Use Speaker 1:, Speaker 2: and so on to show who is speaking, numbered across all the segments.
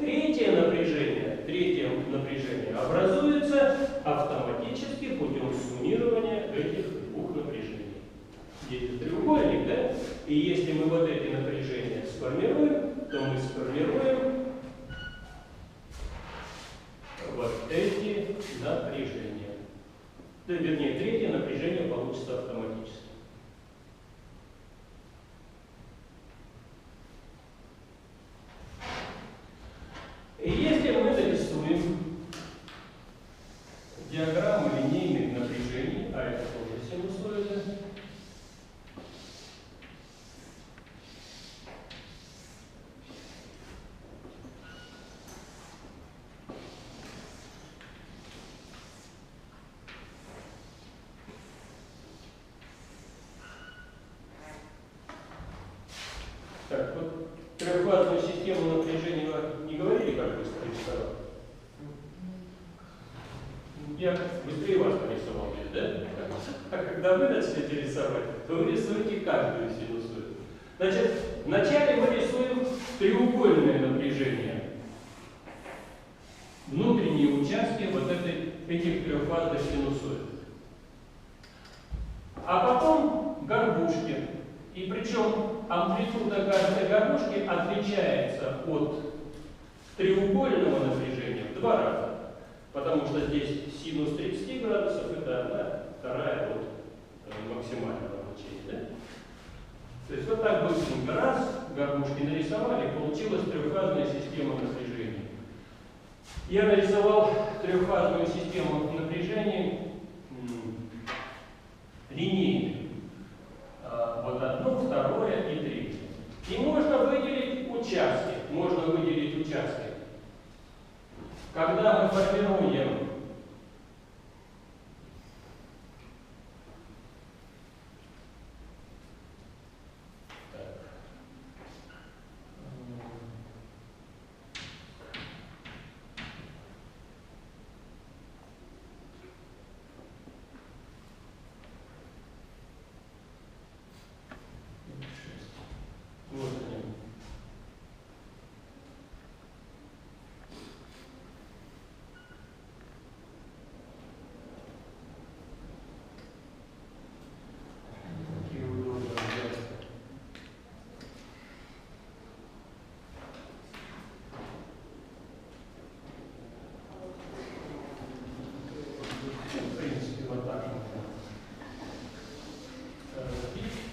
Speaker 1: Третье напряжение, третье напряжение образуется автоматически путем суммирования этих двух напряжений. Здесь треугольник, да? И если мы вот эти напряжения сформируем, то мы сформируем вот эти напряжения. Да, вернее, третье напряжение получится автоматически. И если мы нарисуем диаграмму линейных напряжений, а это тоже синусоиды, Так, вот трехфазную систему напряжения вы не говорили, как быстро рисовать? Я быстрее вас нарисовал, да? А когда вы начнете рисовать, то вы рисуете каждую синусоиду. Значит, вначале мы рисуем треугольное напряжение. Внутренние участки вот этой, этих трехфазных синусоид. А потом горбушки. И причем амплитуда каждой горбушки отличается от треугольного напряжения в два раза. Потому что здесь синус 30 градусов это одна вторая от э, максимального значения. Да? То есть вот так быстренько раз, горбушки нарисовали, получилась трехфазная система напряжения. Я нарисовал трехфазную систему напряжения линейную. А, вот одно, второе и третье. И можно выделить участки. Можно выделить участки. Когда мы формируем так, вот они. Какие удобные взять. В принципе, вот так можно. разбить.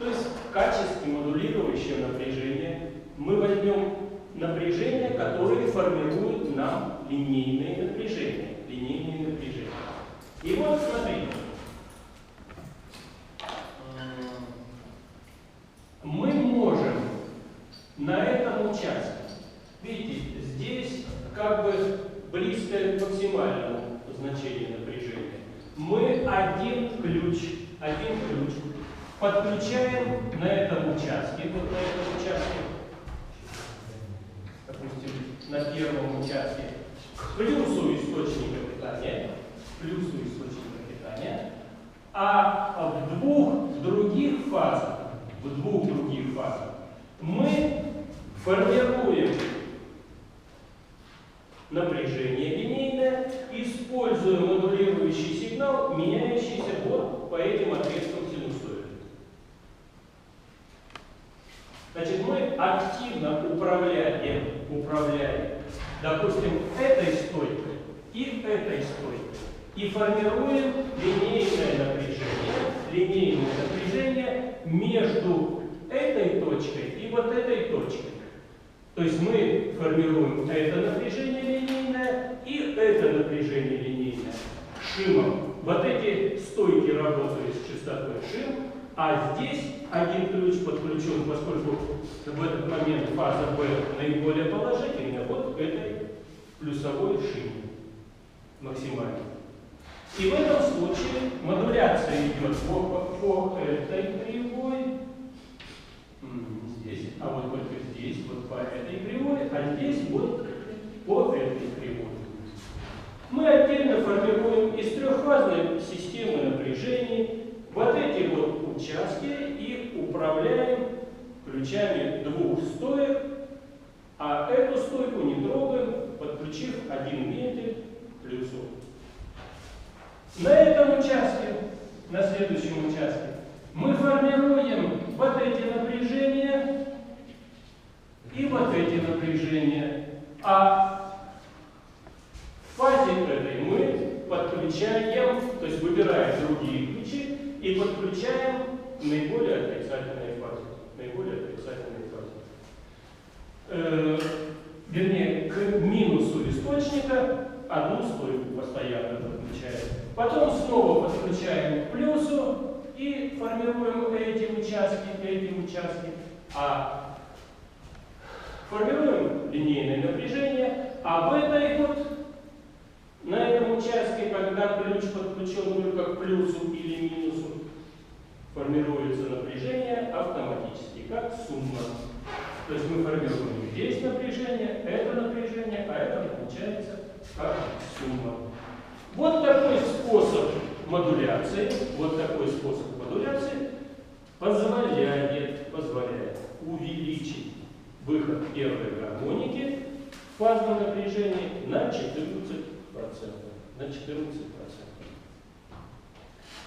Speaker 1: То есть в качестве модулирующего напряжения мы возьмем напряжения, которые формируют нам линейные напряжения. Линейные напряжения. И вот смотрите. М, Мы можем на этом участке, видите, здесь как бы близко к максимальному значению напряжения. Мы один ключ, один ключ подключаем на этом участке, вот на этом участке, допустим, на первом участке, к плюсу источника питания, к плюсу источника питания, а в двух других фазах, в двух других фазах мы формируем напряжение линейное, используя модулирующий сигнал, меняющийся вот по этим отрезкам синусоида. Значит, мы активно управляем, управляем, допустим, этой стойкой и этой стойкой. И формируем линейное напряжение, линейное напряжение между этой точкой и вот этой точкой. То есть мы формируем это напряжение линейное и это напряжение линейное. Шимом. Вот эти стойки работают с частотой шин, а здесь один ключ подключен, поскольку в этот момент фаза B наиболее положительная, вот к этой плюсовой шине максимальной. И в этом случае модуляция идет по, по этой кривой, а вот только здесь, вот по этой кривой, а здесь вот по этой кривой. Мы отдельно формируем из трехфазной системы напряжений вот эти вот участки и управляем ключами двух стоек, а эту стойку не трогаем, подключив один вентиль плюсу. На этом участке, на следующем участке, мы формируем вот эти напряжения и вот эти напряжения. А в фазе этой мы подключаем, то есть выбираем другие ключи и подключаем наиболее отрицательные фазы. Наиболее отрицательные фазы. Э, вернее, к минусу источника одну стойку постоянно подключаем. Потом снова подключаем к плюсу и формируем эти участки, эти участки. А формируем линейное напряжение, а в этой вот, на этом участке, когда ключ подключен только к плюсу или минусу, формируется напряжение автоматически, как сумма. То есть мы формируем здесь напряжение, это напряжение, а это получается как сумма. Вот такой способ модуляции, вот такой способ модуляции позволяет, позволяет увеличить выход первой гармоники в фазном напряжении на 14%. На 14%.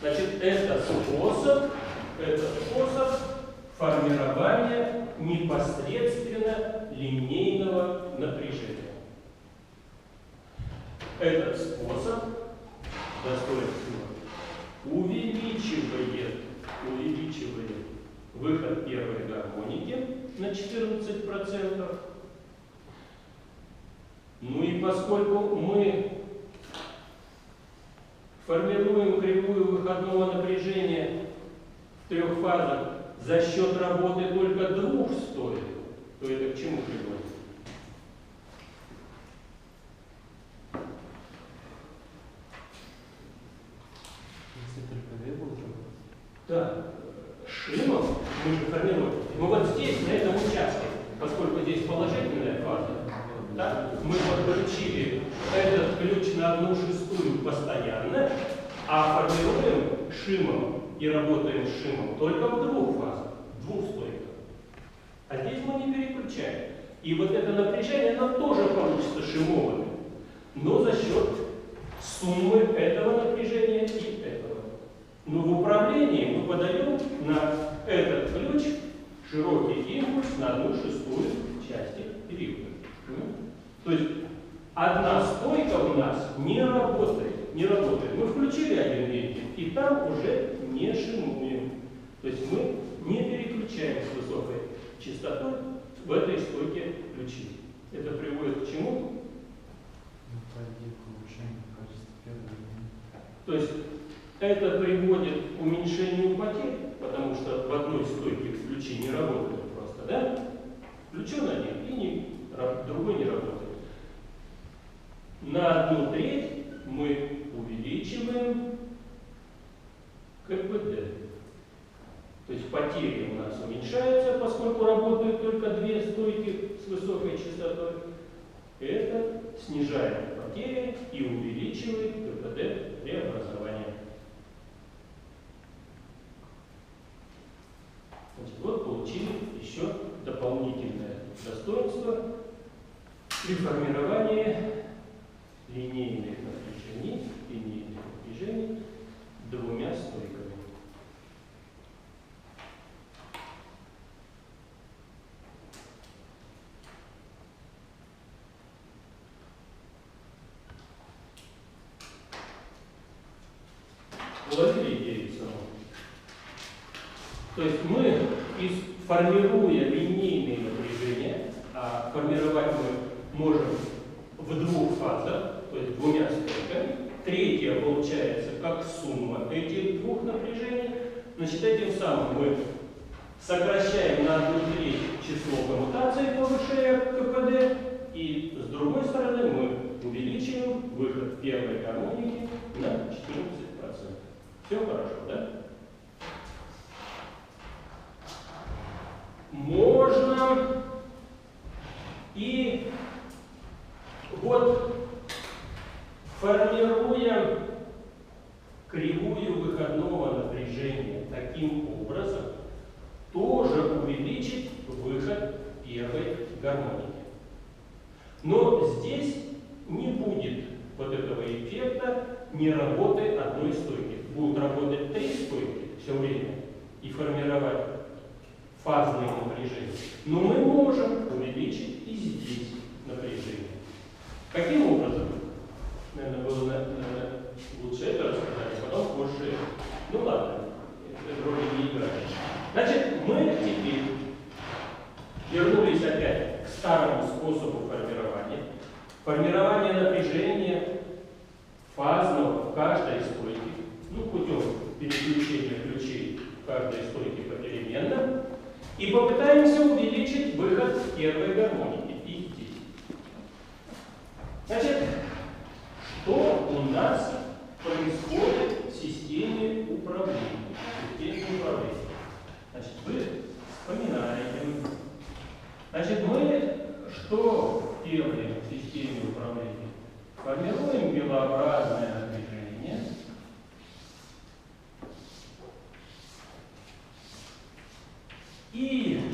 Speaker 1: Значит, это способ, это способ формирования непосредственно линейного напряжения. Этот способ достоинства увеличивает, увеличивает выход первой гармоники на 14%. Ну и поскольку мы формируем кривую выходного напряжения в трех фазах за счет работы только двух стоек, то это к чему приводит? Да. Шимов мы же формируем. Мы вот здесь, на этом участке, поскольку здесь положительная фаза, да, мы подключили этот ключ на одну шестую постоянно, а формируем шимом и работаем с шимом только в двух фазах, двух стойках. А здесь мы не переключаем. И вот это напряжение, оно тоже получится шимовым, но за счет суммы этого напряжения и этого. Но в управлении мы подаем на этот ключ широкий импульс на одну шестую части периода. То есть одна стойка у нас не работает. Не работает. Мы включили один вентиль, и там уже не шимуем. То есть мы не переключаем с высокой частотой в этой стойке ключи. Это приводит к чему? То есть это приводит к уменьшению потерь, потому что в одной стойке ключи не работают просто, да? Включен один и не, другой не работает. На одну треть мы увеличиваем КПД. То есть потери у нас уменьшаются, поскольку работают только две стойки с высокой частотой. Это снижает потери и увеличивает КПД преобразования. Значит, вот получили еще дополнительное достоинство при формировании линейных напряжений, линейных напряжений двумя стойками. Уловили идею саму? То есть мы, формируя линейные напряжения, а формировать мы можем в двух фазах, то есть двумя стойками, третья получается как сумма этих двух напряжений. Значит, этим самым мы сокращаем на одну треть число коммутаций, повышая КПД, и с другой стороны мы увеличиваем выход первой гармоники на 14%. Все хорошо, да? Можно и вот формируя кривую выходного напряжения таким образом, тоже увеличить выход первой гармоники. Но здесь не будет вот этого эффекта не работы одной стойки. Будут работать три стойки все время и формировать фазные напряжения. Но мы можем увеличить и здесь напряжение. Каким образом? Наверное, было наверное, лучше это рассказать, а потом позже. Ну ладно, это роли не играет. Значит, мы теперь вернулись опять к старому способу формирования. Формирование напряжения фазного в каждой стойке, ну, путем переключения ключей в каждой стойке попеременно, и попытаемся увеличить выход первой гармоники и здесь. Значит, что у нас происходит в системе управления? В системе управления. Значит, вы вспоминаете. Значит, мы что делаем в системе управления? Формируем белообразное движение. И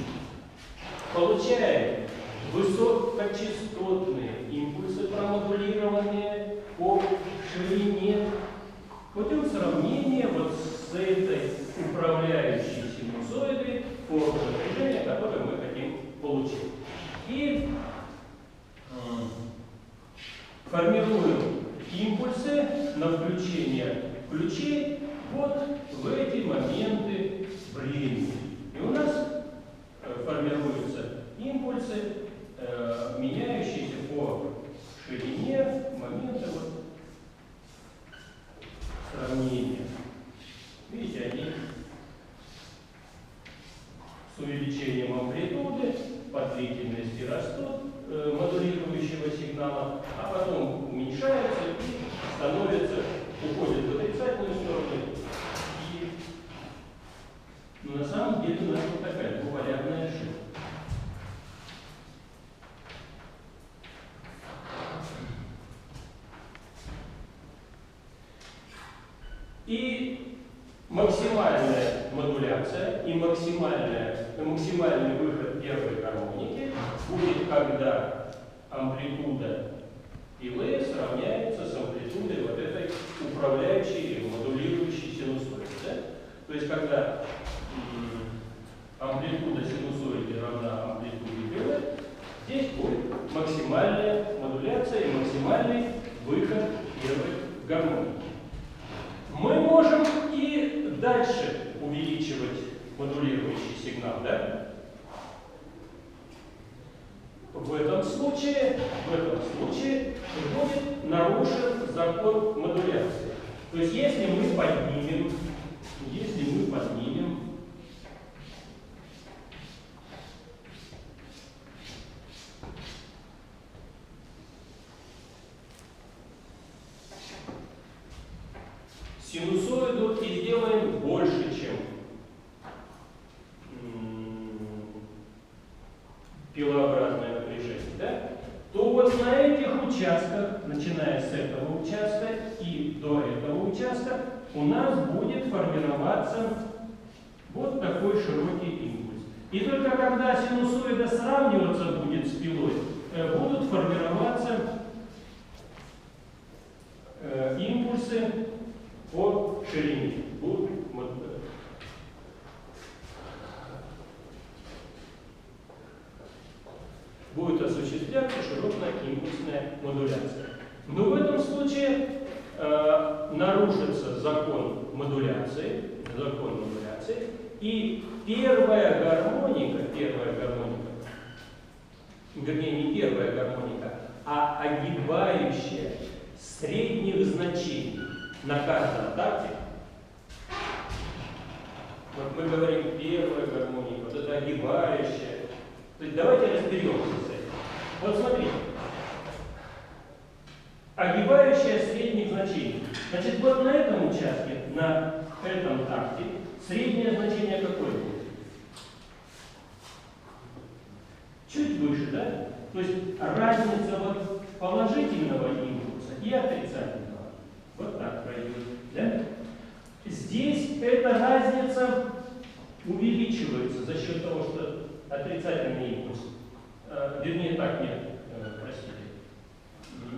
Speaker 1: получаем высокочастотные импульсы, промодулированные по ширине путем сравнения вот с этой управляющей синусоидой формы напряжения, которую мы хотим получить. И формируем импульсы на включение ключей вот в эти моменты времени. И у нас э, формируются импульсы, э, меняющиеся по ширине момента вот, сравнения. Видите, они с увеличением амплитуды по длительности растут э, модулирующего сигнала, а потом уменьшаются и становятся, уходят в отрицательную сторону. И ну, на самом деле у нас вот такая двуполярная ошибка. И максимальная модуляция и максимальная, максимальный выход первой гармоники будет, когда амплитуда пилы сравняется с амплитудой вот этой управляющей или модулирующей синусоиды. Да? То есть, когда амплитуда синусоиды равна амплитуде пилы, здесь будет максимальная модуляция и максимальный выход первой гармоники. Мы можем и дальше увеличивать модулирующий сигнал, да? В этом случае, в этом случае будет нарушен закон модуляции. То есть если мы поднимем, если мы поднимем синусоиду и сделаем больше, чем пилообразное напряжение, да? то вот на этих участках, начиная с этого участка и до этого участка, у нас будет формироваться вот такой широкий импульс. И только когда синусоида сравниваться будет с пилой, э, будут формироваться э, импульсы по ширине будут будет осуществляться широкая импульсная модуляция. Но в этом случае э, нарушится закон модуляции, закон модуляции, и первая гармоника, первая гармоника, вернее не первая гармоника, а огибающая средних значений на каждом такте. Вот мы говорим первая гармония, вот это огибающая. То есть давайте разберемся с этим. Вот смотрите. Огибающая средних значений. Значит, вот на этом участке, на этом такте, среднее значение какое будет? Чуть выше, да? То есть разница вот положительного импульса и отрицательного. Вот так пройдет. Да? Здесь эта разница увеличивается за счет того, что отрицательный импульс, э, вернее так, нет, э, простите,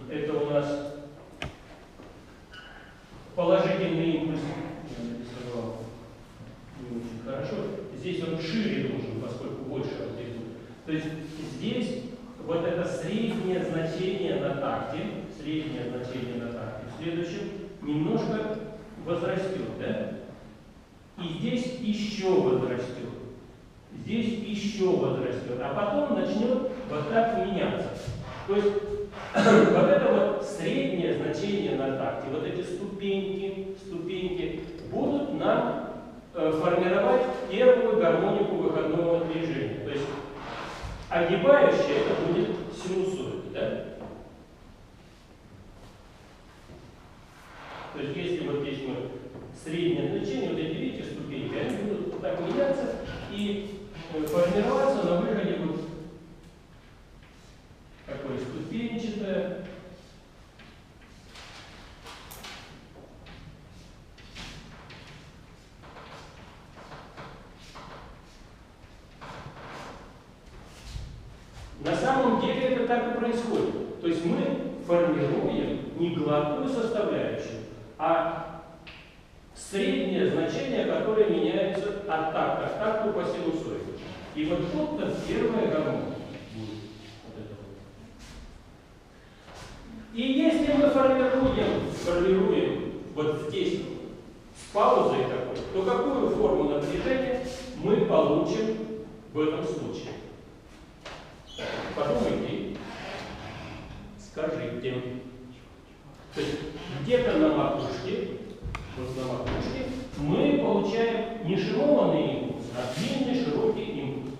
Speaker 1: это у нас положительный импульс, я нарисовал не очень хорошо, здесь он шире должен, поскольку больше амплитуд. То есть здесь вот это среднее значение на такте, среднее значение на такте, в следующем немножко возрастет, да? И здесь еще возрастет. Здесь еще возрастет. А потом начнет вот так меняться. То есть вот это вот среднее значение на такте, вот эти ступеньки, ступеньки будут нам э, формировать первую гармонику выходного движения. То есть огибающая это будет синусоид, да? То есть если вот здесь мы среднее значение, вот эти видите ступеньки, они будут вот так меняться и э, формироваться на выходе вот такое ступенчатое. На самом деле это так и происходит. То есть мы формируем не гладкую составляющую, а среднее значение, которое меняется от такта к такту по синусоиду. И вот тут-то первая гармония будет. Вот это вот. И если мы формируем, формируем вот здесь с паузой такой, то какую форму напряжения мы получим в этом случае? Подумайте, скажите. То есть где-то на макушке, вот на макушке, мы получаем не шированный импульс, а длинный широкий импульс.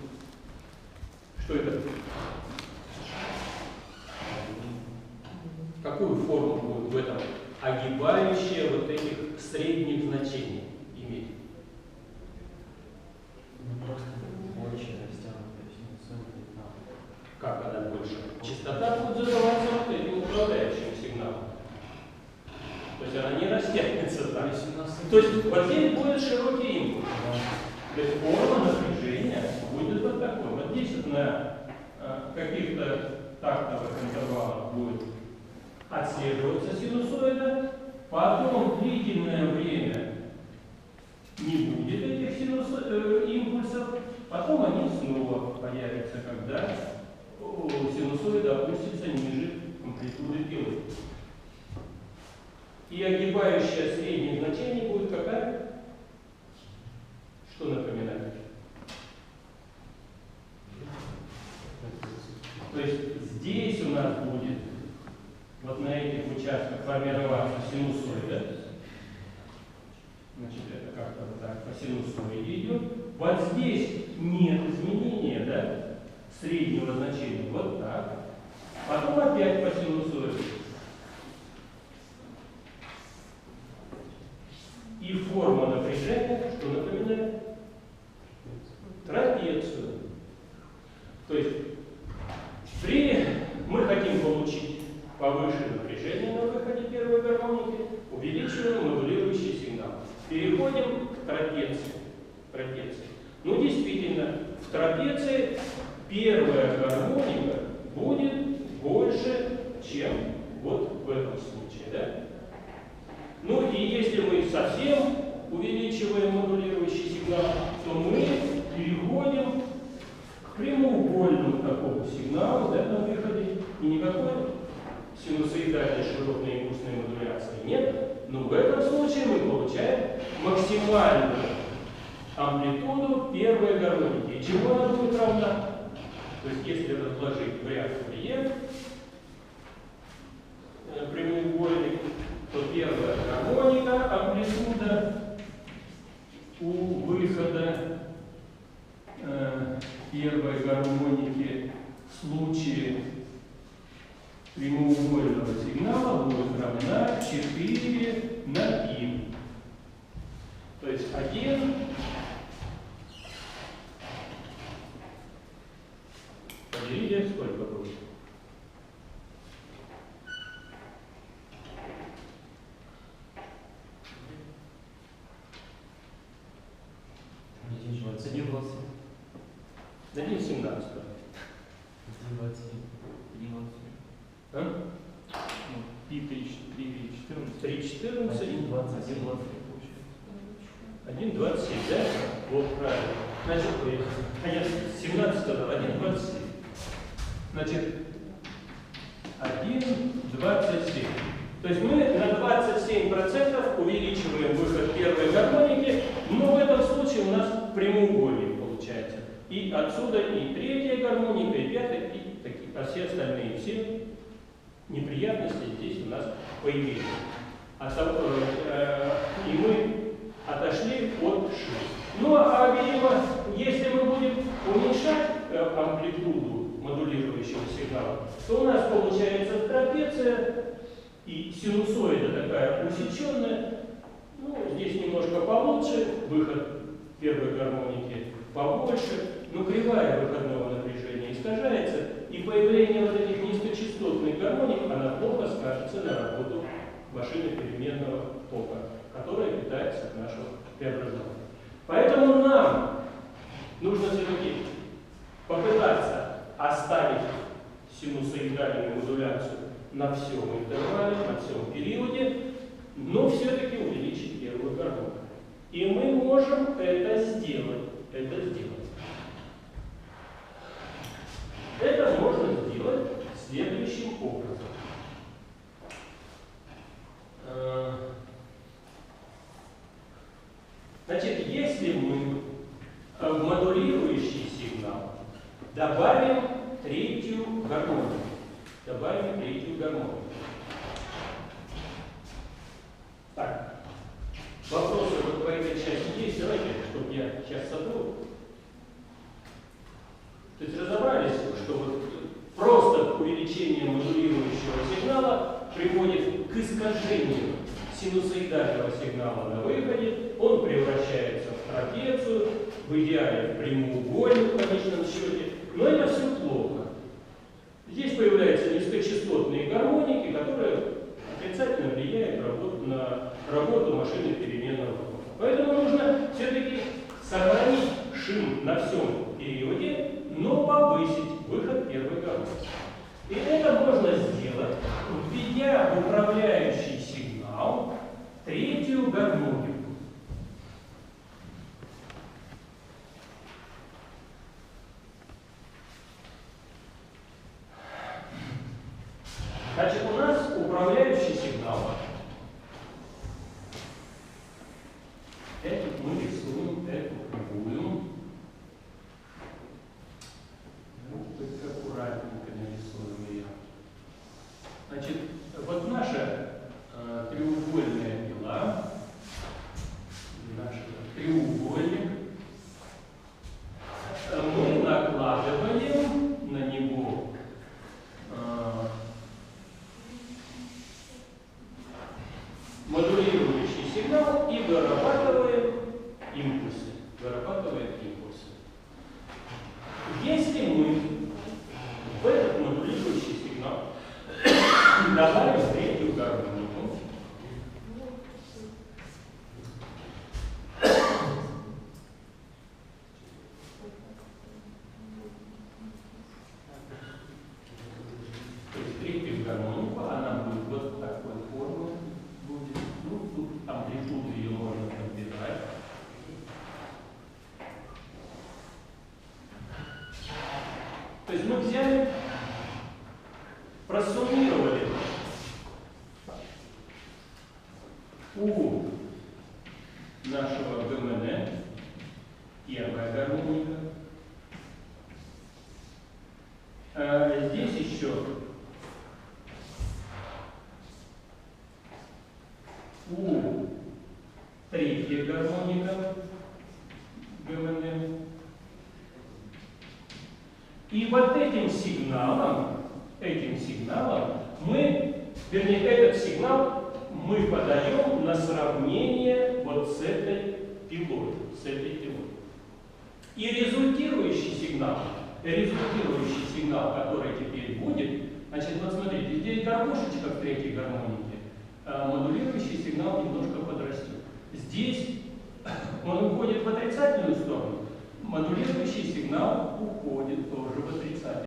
Speaker 1: Что это? Какую форму будет в этом огибающая вот этих средних значений иметь?
Speaker 2: Ну, просто больше растянутая синусоида на
Speaker 1: Как она больше? Частота будет задаваться вот этим управляющим сигналом. То есть она не растянется так.
Speaker 2: Если у нас
Speaker 1: То есть вот здесь будет широкий импульс. То есть форма напряжения будет вот такой. Вот здесь вот на э, каких-то тактовых интервалах будет отслеживаться синусоида, потом длительное время не будет этих синусо- э, импульсов, потом они снова появятся, когда синусоида опустится ниже амплитуды пилы. И огибающее среднее значение будет какая? Что напоминает? То есть здесь у нас будет вот на этих участках формироваться синусоида. Значит, это как-то вот так по синусоиде идет. Вот здесь нет изменения, да, среднего значения. Вот так. Потом опять по синусоиду. И форма напряжения, что напоминает? Трапецию. То есть при мы хотим получить повышенное напряжение на выходе первой гармоники, увеличиваем модулирующий сигнал. Переходим к трапеции. трапеции. Ну, действительно, в трапеции первая гармоника будет больше, чем вот в этом случае. Да? Ну и если мы совсем увеличиваем модулирующий сигнал, то мы переходим к прямоугольному такому сигналу да, на выходе. И никакой синусоидальной широтной импульсной модуляции нет. Но в этом случае мы получаем максимальную амплитуду первой гармоники. И чему она будет равна? То есть если разложить в ряд Фурье, э, прямоугольник, амплитуда у выхода э, первой гармоники в случае прямоугольного сигнала будет равна 4 на и. То есть 1 поделите сколько будет?
Speaker 2: Один двадцать.
Speaker 3: Один двадцать.
Speaker 1: Дадим 17.
Speaker 2: Один двадцать.
Speaker 3: Один двадцать.
Speaker 1: А?
Speaker 3: Ну, пи три, три, четырнадцать.
Speaker 1: 3, 14,
Speaker 2: Один двадцать.
Speaker 3: Один двадцать получается.
Speaker 1: 1, 27, да? Вот правильно. Значит, а я 17 дал, 1, 27. Значит, 1, 27. То есть мы на 27% увеличиваем выход первой гармоники, но в этом случае у нас прямоугольник получается. И отсюда и третья гармоника, и пятая, и такие, а все остальные, все неприятности здесь у нас появились. А э, э, и мы отошли от шин. Ну а видимо, если мы будем уменьшать э, амплитуду модулирующего сигнала, то у нас получается трапеция и синусоида такая усеченная. Ну, здесь немножко получше, выход первой гармоники побольше, но кривая выходного напряжения искажается, и появление вот этих низкочастотных гармоник, она плохо скажется на работу машины переменного тока, которая питается от нашего преобразования. Поэтому нам нужно все-таки попытаться оставить синусоидальную модуляцию на всем интервале, на всем периоде, но все-таки увеличить первую гармонию. И мы можем это сделать. Это сделать. Это можно сделать следующим образом. Э, Значит, если мы э, в модулирующий сигнал добавим третью гармонию, добавим третью гармонию. Так, вопросы вот по этой части есть? Давайте, чтобы я сейчас сотру. То есть разобрались, что вот просто увеличение модулирующего сигнала приводит к искажению синусоидального сигнала на выходе, он превращается в трапецию, в идеале в прямоугольник в конечном счете, но это все плохо. Здесь появляются низкочастотные гармоники, которые отрицательно влияют работу, на работу машины переменного тока. Поэтому нужно все-таки сохранить шим на всем периоде, но повысить выход первой гармоники. И это можно сделать, введя в управляющий сигнал третью гармонику. Значит, у нас управляющий сигнал. Эту мы рисуем, эту кривую. Ну, только аккуратненько нарисуем ее. Значит, вот наша э, треугольная пила, наш треугольник, э, мы накладываем на него э, модулирующий сигнал первая гармоника. А э, здесь еще у третья гармоника ГМН. И вот этим сигналом, этим сигналом мы, вернее, этот сигнал мы подаем на сравнение вот с этой пилой, с этой пилой. И результирующий сигнал, результирующий сигнал, который теперь будет, значит, вот смотрите, здесь гармошечка в третьей гармонике, а модулирующий сигнал немножко подрастет. Здесь он уходит в отрицательную сторону, модулирующий сигнал уходит тоже в